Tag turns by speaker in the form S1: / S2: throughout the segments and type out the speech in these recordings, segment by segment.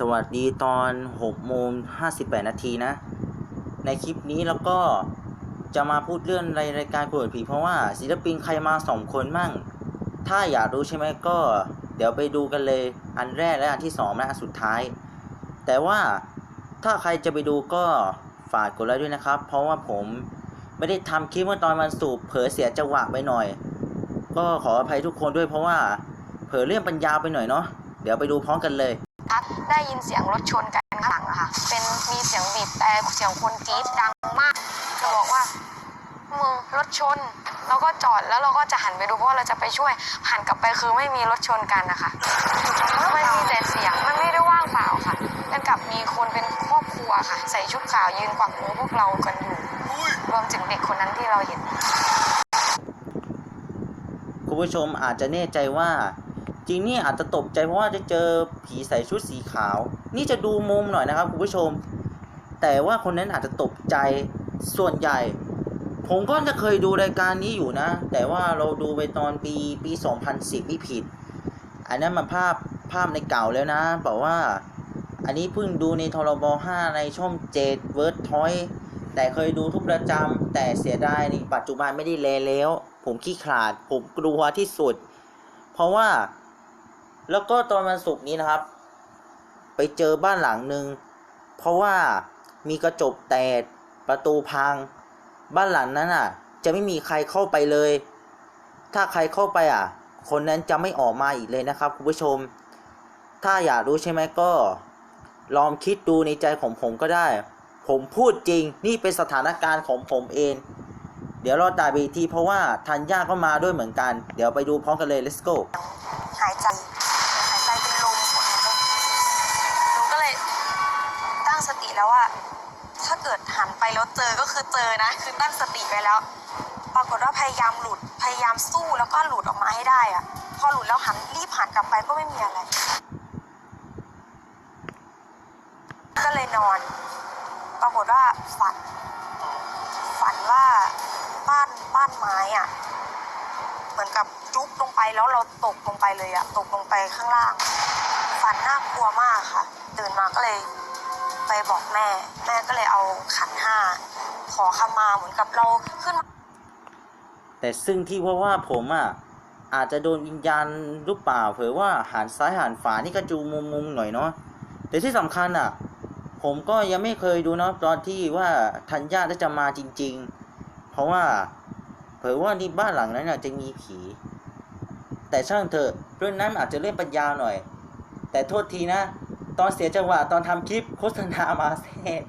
S1: สวัสดีตอน6โมง58 นาทีนะ ในคลิปนี้แล้วก็จะมาพูดเรื่องในรายการเปิดผีเพราะว่าศิลปินใครมาสองคนมั่ง ถ้าอยากรู้ใช่ไหมก็ เดี๋ยวไปดูกันเลยอันแรกและอันที่สองและอันสุดท้าย แต่ว่าถ้าใครจะไปดูก็ฝากกดไลค์ด้วยนะครับ เพราะว่าผมไม่ได้ทำคลิปเมื่อตอนวันศุกร์เผลอเสียจังหวะไปหน่อย ก็ขออภัยทุกคนด้วยเพราะว่าเผลอเรื่องปัญญาไปหน่อยเนาะเดี๋ยวไปดูพร้อมกันเลย
S2: คะได้ยินเสียงรถชนกันข้างหลังอะค่ะ เป็นมีเสียงบีบแต่เสียงคนกรี๊ดดังมากจะบอกว่ามึงรถชนเราก็จอดแล้วเราก็จะหันไปดูเพราะเราจะไปช่วยหันกลับไปคือไม่มีรถชนกันนะคะมันมีแต่เสียงมันไม่ได้ว่างเปล่าค่ะเป็นกับมีคนเป็นครอบครัวค่ะ ใส่ชุดขาวยืนกวักมือพวกเรากันอยู่รวมถึงเด็กคนนั้นที่เราเห็น
S1: คุณผู้ชมอาจจะแน่ใจว่า จริงนี่อาจจะตกใจเพราะว่าจะเจอผีใส่ชุดสีขาว นี่จะดูมุมหน่อยนะครับคุณผู้ชม แต่ว่าคนนั้นอาจจะตกใจส่วนใหญ่ ผมก็จะเคยดูรายการนี้อยู่นะ แต่ว่าเราดูไปตอนปีปี 2010ไม่ผิด อันนั้นมันภาพภาพในเก่าแล้วนะบอกว่าอันนี้เพิ่งดูในทรบ5ในช่องเจ็ดเวิร์ดทอยแต่เคยดูทุกประจำแต่เสียดายในปัจจุบันไม่ได้เลแล้ว ผมขี้ขลาด ผมกลัวที่สุด เพราะว่า แล้วก็ตอนวันศุกร์นี้นะครับ ไปเจอบ้านหลังหนึ่งเพราะว่ามีกระจกแตกประตูพัง บ้านหลังนั้นอะ จะไม่มีใครเข้าไปเลย ถ้าใครเข้าไปอะ คนนั้นจะไม่ออกมาอีกเลยนะครับคุณผู้ชม ถ้าอยากรู้ใช่ไหมก็ ลองคิดดูในใจของผมก็ได้ ผมพูดจริงนี่เป็นสถานการณ์ของผมเอง เดี๋ยวรอตายไปอีทีเพราะว่าทันย่าก็มาด้วยเหมือนกัน เดี๋ยวไปดูพร้อมกันเลย let's go
S2: หายใจเป็นลมหนูก็เลยตั้งสติ แล้วว่า ถ้าเกิดหันไปแล้วเจอก็คือเจอนะ คือตั้งสติไปแล้ว ปรากฏว่าพยายามหลุดพยายามสู้แล้วก็หลุดออกมาให้ได้อะพอหลุดแล้วหันรีบหันกลับไปก็ไม่มีอะไร ก็เลยนอน ปรากฏว่าฝัน ฝันว่าบ้านบ้านไม้อะเหมือนกับจุ๊บลงไปแล้วเราตกลงไปเลยอะตกลงไปข้างล่าง ฝันน่ากลัวมากค่ะ ตื่นมาก็เลย ไปบอกแม่ แม่ก็เลยเอาขันห้าขอขมาเหมือนกับเราขึ้นมา
S1: แต่ซึ่งที่ว่าว่าผมอะอาจจะโดนวิญญาณหรือเปล่าเผยว่าหันซ้ายหันฝานี่ก็จูมุมมุมๆหน่อยเนาะแต่ที่สำคัญอะ ผมก็ยังไม่เคยดูเนาะตอนที่ว่าทัญญาจะมาจริง ๆ เพราะว่าเผยว่าที่บ้านหลังนั้นน่ะจะมีผี แต่ช่างเถอะเรื่องนั้นอาจจะเล่นปัญญาหน่อย แต่โทษทีนะ ตอนเสียจังหวะตอนทำคลิปโฆษณามาเสร็จ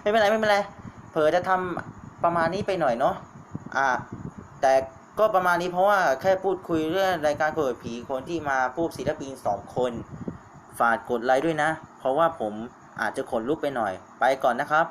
S1: ไม่เป็นไรไม่เป็นไรเผลอจะทำประมาณนี้ไปหน่อยเนาะอ่า แต่ก็ประมาณนี้เพราะว่าแค่พูดคุยเรื่องรายการเปิดผีคนที่มาพูดศิลปินสองคน ฝากกดไลค์ด้วยนะ เพราะว่าผมอาจจะขนลุกไปหน่อย ไปก่อนนะครับ